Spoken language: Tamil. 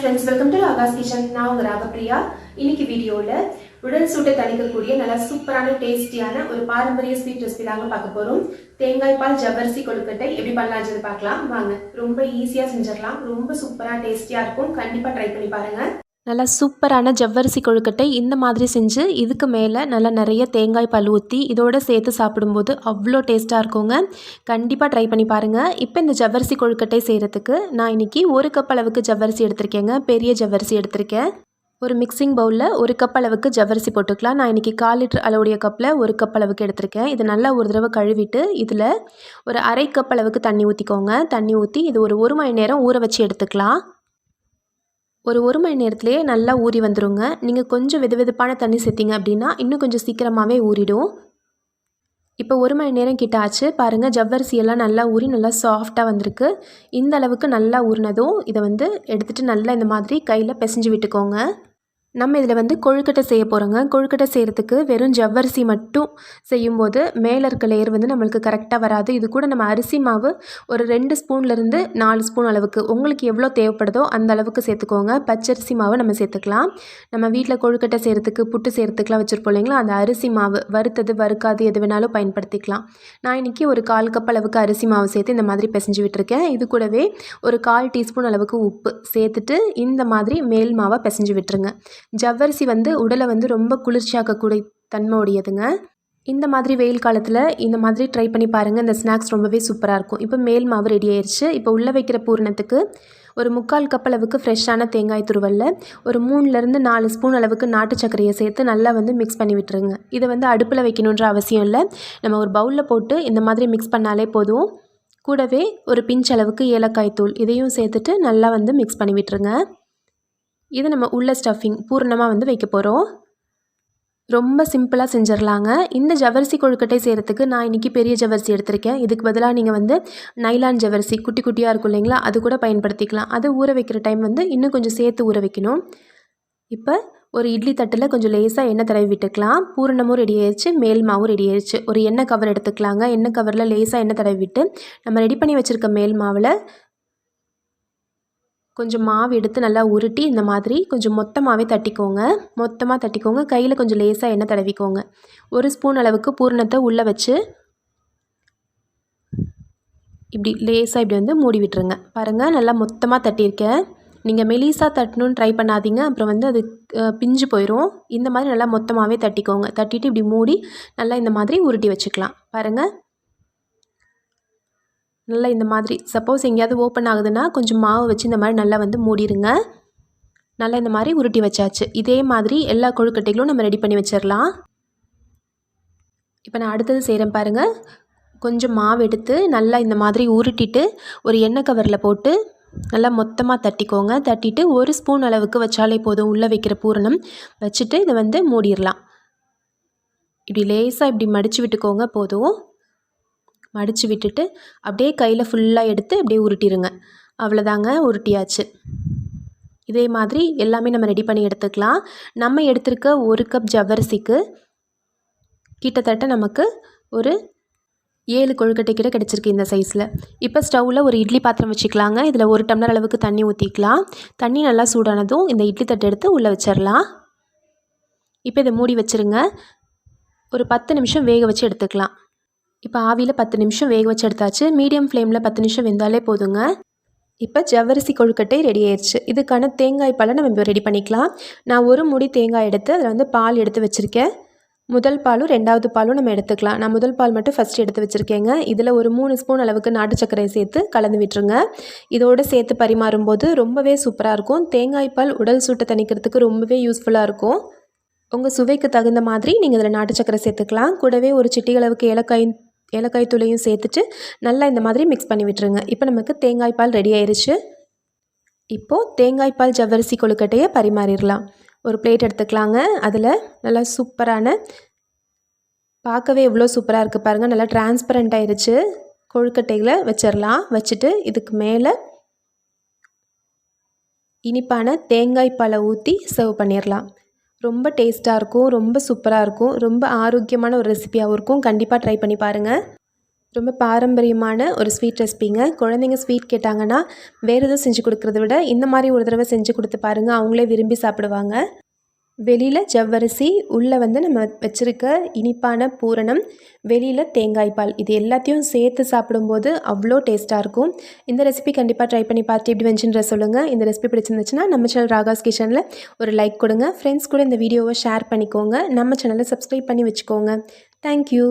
Friends welcome to Aakash kitchen நான் உங்க ராகப்பிரியா. இன்னைக்கு வீடியோவில் உடல் சூட்டை தணிக்கக்கூடிய நல்லா சூப்பரான டேஸ்டியான ஒரு பாரம்பரிய ஸ்வீட் ரெசிபி தாங்க பார்க்க போகிறோம் தேங்காய் பால் ஜவ்வரிசி கொழுக்கட்டை எப்படி பண்ணலாம்னு பார்க்கலாம். வாங்க ரொம்ப ஈஸியாக செஞ்சிடலாம். ரொம்ப சூப்பராக டேஸ்டியாக இருக்கும். கண்டிப்பாக ட்ரை பண்ணி பாருங்க. நல்லா சூப்பரான ஜவ்வரிசி கொழுக்கட்டை இந்த மாதிரி செஞ்சு இதுக்கு மேலே நல்லா நிறைய தேங்காய் பல் ஊற்றி இதோடு சேர்த்து சாப்பிடும்போது அவ்வளோ டேஸ்ட்டாக இருக்குங்க. கண்டிப்பாக ட்ரை பண்ணி பாருங்கள் இப்போ இந்த ஜவ்வரிசி கொழுக்கட்டை செய்கிறதுக்கு நான் இன்றைக்கி ஒரு கப் அளவுக்கு ஜவ்வரிசி எடுத்திருக்கேங்க. பெரிய ஜவ்வரிசி எடுத்திருக்கேன். ஒரு மிக்சிங் பவுலில் ஒரு கப் அளவுக்கு ஜவ்வரிசி போட்டுக்கலாம். நான் இன்றைக்கி கால் லிட்டர் அளவுடைய கப்பில் ஒரு கப் அளவுக்கு எடுத்திருக்கேன். இது நல்லா ஒரு தடவை கழுவிட்டு இதில் ஒரு அரை கப் அளவுக்கு தண்ணி ஊற்றிக்கோங்க தண்ணி ஊற்றி இது ஒரு ஒரு மணி நேரம் ஊற வச்சு எடுத்துக்கலாம். ஒரு ஒரு மணி நேரத்துலேயே நல்லா ஊறி வந்துருங்க. நீங்கள் கொஞ்சம் வெது வெதுப்பான தண்ணி சேர்த்திங்க அப்படின்னா இன்னும் கொஞ்சம் சீக்கிரமாகவே ஊறிடும். இப்போ ஒரு மணி நேரம் கிட்ட ஆச்சு. பாருங்கள் ஜவ்வரிசியெல்லாம் நல்லா ஊறி நல்லா சாஃப்டாக வந்திருக்கு. இந்த அளவுக்கு நல்லா ஊறினதும் இதை வந்து எடுத்துகிட்டு நல்லா இந்த மாதிரி கையில் பிசைஞ்சு விட்டுக்கோங்க. நம்ம இதில் வந்து கொழுக்கட்டை செய்ய போகிறோங்க கொழுக்கட்டை செய்கிறதுக்கு வெறும் ஜவ்வரிசி மட்டும் செய்யும்போது மேலே இருக்க லேயர் வந்து நம்மளுக்கு கரெக்டாக வராது. இது கூட நம்ம அரிசி மாவு ஒரு ரெண்டு ஸ்பூன்லேருந்து நாலு ஸ்பூன் அளவுக்கு. உங்களுக்கு எவ்வளோ தேவைப்படுதோ அந்த அளவுக்கு சேர்த்துக்கோங்க. பச்சரிசி மாவை நம்ம சேர்த்துக்கலாம். நம்ம வீட்டில் கொழுக்கட்டை செய்கிறதுக்கு புட்டு செய்கிறதுக்குலாம் வச்சுருப்போம் இல்லைங்களா? அந்த அரிசி மாவு வறுத்தது வறுக்காது எது வேணாலும் பயன்படுத்திக்கலாம். நான் இன்றைக்கி ஒரு கால் கப் அளவுக்கு அரிசி மாவு சேர்த்து இந்த மாதிரி பிசைஞ்சு விட்டுருக்கேன். இது கூடவே ஒரு கால் டீஸ்பூன் அளவுக்கு உப்பு சேர்த்துட்டு இந்த மாதிரி மேல் மாவை பிசைஞ்சு விட்டுருங்க. ஜவ்வரிசி வந்து உடலை வந்து ரொம்ப குளிர்ச்சியாக்கக்கூடிய தன்மை உடையதுங்க இந்த மாதிரி வெயில் காலத்தில் இந்த மாதிரி ட்ரை பண்ணி பாருங்கள் இந்த ஸ்நாக்ஸ் ரொம்பவே சூப்பராக இருக்கும். இப்போ மேல் மாவு ரெடி ஆயிடுச்சு இப்போ உள்ளே வைக்கிற பூரணத்துக்கு ஒரு முக்கால் கப் அளவுக்கு ஃப்ரெஷ்ஷான தேங்காய் துருவலில் ஒரு மூணுலேருந்து நாலு ஸ்பூன் அளவுக்கு நாட்டு சர்க்கரையை சேர்த்து நல்லா வந்து மிக்ஸ் பண்ணி விட்டுருங்க. இதை வந்து அடுப்பில் வைக்கணுன்ற அவசியம் இல்லை. நம்ம ஒரு பவுலில் போட்டு இந்த மாதிரி மிக்ஸ் பண்ணாலே போதும். கூடவே ஒரு பிஞ்ச் அளவுக்கு ஏலக்காய் தூள் இதையும் சேர்த்துட்டு நல்லா வந்து மிக்ஸ் பண்ணி விட்டுருங்க. இது நம்ம உள்ள ஸ்டஃபிங் பூர்ணமாக வந்து வைக்க போகிறோம் ரொம்ப சிம்பிளாக செஞ்சிடலாங்க இந்த ஜவரிசி கொழுக்கட்டை செய்கிறதுக்கு நான் இன்றைக்கி பெரிய ஜவரிசி எடுத்திருக்கேன். இதுக்கு பதிலாக நீங்கள் வந்து நைலான் ஜவரிசி குட்டி குட்டியாக இருக்கும் இல்லைங்களா அது கூட பயன்படுத்திக்கலாம். அது ஊற வைக்கிற டைம் வந்து இன்னும் கொஞ்சம் சேர்த்து ஊற வைக்கணும். இப்போ ஒரு இட்லி தட்டில் கொஞ்சம் லேசாக எண்ணெய் தடவி விட்டுக்கலாம். பூரணமும் ரெடி ஆயிடுச்சு மேல் மாவும் ரெடி ஆயிடுச்சு ஒரு எண்ணெய் கவர் எடுத்துக்கலாங்க. எண்ணெய் கவரில் லேசாக எண்ணெய் தடவி விட்டு நம்ம ரெடி பண்ணி வச்சுருக்க மேல் மாவில் கொஞ்சம் மாவு எடுத்து நல்லா உருட்டி இந்த மாதிரி கொஞ்சம் மொத்தமாகவே தட்டிக்கோங்க. மொத்தமாக தட்டிக்கோங்க. கையில் கொஞ்சம் லேசாக எண்ணெய் தடவிக்கோங்க. ஒரு ஸ்பூன் அளவுக்கு பூரணத்தை உள்ளே வச்சு இப்படி லேசாக இப்படி வந்து மூடி விட்டுருங்க. பாருங்கள் நல்லா மொத்தமாக தட்டியிருக்கேன். நீங்கள் மெலிசாக தட்டணும்னு ட்ரை பண்ணாதீங்க. அப்புறம் வந்து அது பிஞ்சு போயிடும் இந்த மாதிரி நல்லா மொத்தமாகவே தட்டிக்கோங்க. தட்டிட்டு இப்படி மூடி நல்லா இந்த மாதிரி உருட்டி வச்சுக்கலாம். பாருங்கள் நல்லா இந்த மாதிரி சப்போஸ் எங்கேயாவது ஓப்பன் ஆகுதுன்னா கொஞ்சம் மாவு வச்சு இந்த மாதிரி நல்லா வந்து மூடிடுங்க நல்லா இந்த மாதிரி உருட்டி வச்சாச்சு. இதே மாதிரி எல்லா கொழுக்கட்டைகளும் நம்ம ரெடி பண்ணி வச்சிடலாம் இப்போ நான் அடுத்தது செய்கிறேன் பாருங்கள் கொஞ்சம் மாவு எடுத்து நல்லா இந்த மாதிரி உருட்டிட்டு ஒரு எண்ணெய் கவரில் போட்டு நல்லா மொத்தமாக தட்டிக்கோங்க. தட்டிட்டு ஒரு ஸ்பூன் அளவுக்கு வச்சாலே போதும். உள்ளே வைக்கிற பூரணம் வச்சுட்டு இதை வந்து மூடிடலாம் இப்படி லேசாக இப்படி மடித்து விட்டுக்கோங்க போதும். மடித்து விட்டுட்டு அப்படியே கையில் ஃபுல்லாக எடுத்து அப்படியே உருட்டிடுங்க அவ்வளோதாங்க உருட்டியாச்சு. இதே மாதிரி எல்லாமே நம்ம ரெடி பண்ணி எடுத்துக்கலாம். நம்ம எடுத்திருக்க ஒரு கப் ஜவ்வரிசிக்கு கிட்டத்தட்ட நமக்கு ஒரு ஏழு கொழுக்கட்டை கிட்ட கிடச்சிருக்கு இந்த சைஸில் இப்போ ஸ்டவ்வில் ஒரு இட்லி பாத்திரம் வச்சுக்கலாங்க. இதில் ஒரு டம்ளர் அளவுக்கு தண்ணி ஊற்றிக்கலாம் தண்ணி நல்லா சூடானதும் இந்த இட்லி தட்டை எடுத்து உள்ளே வச்சிடலாம் இப்போ இதை மூடி வச்சுருங்க. ஒரு பத்து நிமிஷம் வேக வச்சு எடுத்துக்கலாம். இப்போ ஆவியில் பத்து நிமிஷம் வேக வச்சு எடுத்தாச்சு. மீடியம் ஃப்ளேமில் பத்து நிமிஷம் வெந்தாலே போதுங்க. இப்போ ஜவ்வரிசி கொழுக்கட்டை ரெடி ஆயிடுச்சு இதுக்கான தேங்காய் பாலை நம்ம இப்போ ரெடி பண்ணிக்கலாம். நான் ஒரு முடி தேங்காய் எடுத்து அதில் வந்து பால் எடுத்து வச்சுருக்கேன். முதல் பாலும் ரெண்டாவது பாலும் நம்ம எடுத்துக்கலாம். நான் முதல் பால் மட்டும் ஃபஸ்ட் எடுத்து வச்சுருக்கேங்க. இதில் ஒரு மூணு ஸ்பூன் அளவுக்கு நாட்டு சர்க்கரை சேர்த்து கலந்து விட்டுருங்க. இதோடு சேர்த்து பரிமாறும்போது ரொம்பவே சூப்பராக இருக்கும். தேங்காய் பால் உடல் சூட்டை தணிக்கிறதுக்கு ரொம்பவே யூஸ்ஃபுல்லாக இருக்கும். உங்கள் சுவைக்கு தகுந்த மாதிரி நீங்கள் இதில் நாட்டு சர்க்கரை சேர்த்துக்கலாம். கூடவே ஒரு சிட்டிகளவுக்கு ஏலக்காய் ஏலக்காய் தூளையும் சேர்த்துட்டு நல்லா இந்த மாதிரி மிக்ஸ் பண்ணி விட்டுருங்க. இப்போ நமக்கு தேங்காய் பால் ரெடி ஆயிடுச்சு இப்போது தேங்காய் பால் ஜவ்வரிசி கொழுக்கட்டையை பரிமாறிடலாம். ஒரு பிளேட் எடுத்துக்கலாங்க. அதில் நல்லா சூப்பரான பார்க்கவே எவ்வளோ சூப்பராக இருக்குது பாருங்கள் நல்லா டிரான்ஸ்பரண்ட் ஆயிடுச்சு கொழுக்கட்டைகளை வச்சிடலாம். வச்சுட்டு இதுக்கு மேலே இனிப்பான தேங்காய் பாலை ஊற்றி சர்வ் பண்ணிடலாம். ரொம்ப டேஸ்ட்டாக இருக்கும் ரொம்ப சூப்பராக இருக்கும் ரொம்ப ஆரோக்கியமான ஒரு ரெசிபியாகவும் இருக்கும். கண்டிப்பாக ட்ரை பண்ணி பாருங்கள் ரொம்ப பாரம்பரியமான ஒரு ஸ்வீட் ரெசிபிங்க குழந்தைங்க ஸ்வீட் கேட்டாங்கன்னா வேறு எதுவும் செஞ்சு கொடுக்குறத விட இந்த மாதிரி ஒரு தடவை செஞ்சு கொடுத்து பாருங்கள் அவங்களே விரும்பி சாப்பிடுவாங்க. வெளியில் ஜவ்வரிசி உள்ளே வந்து நம்ம வச்சுருக்க இனிப்பான பூரணம் வெளியில் தேங்காய் பால் இது எல்லாத்தையும் சேர்த்து சாப்பிடும்போது அவ்வளோ டேஸ்ட்டாக இருக்கும். இந்த ரெசிபி கண்டிப்பாக ட்ரை பண்ணி பார்த்து எப்படி வந்துச்சுன்ற சொல்லுங்கள் இந்த ரெசிபி பிடிச்சிருந்துச்சுன்னா நம்ம சேனல் ராகாஸ் கிச்சனில் ஒரு லைக் கொடுங்க. ஃப்ரெண்ட்ஸ் கூட இந்த வீடியோவை ஷேர் பண்ணிக்கோங்க. நம்ம சேனலை சப்ஸ்கிரைப் பண்ணி வச்சுக்கோங்க. தேங்க்யூ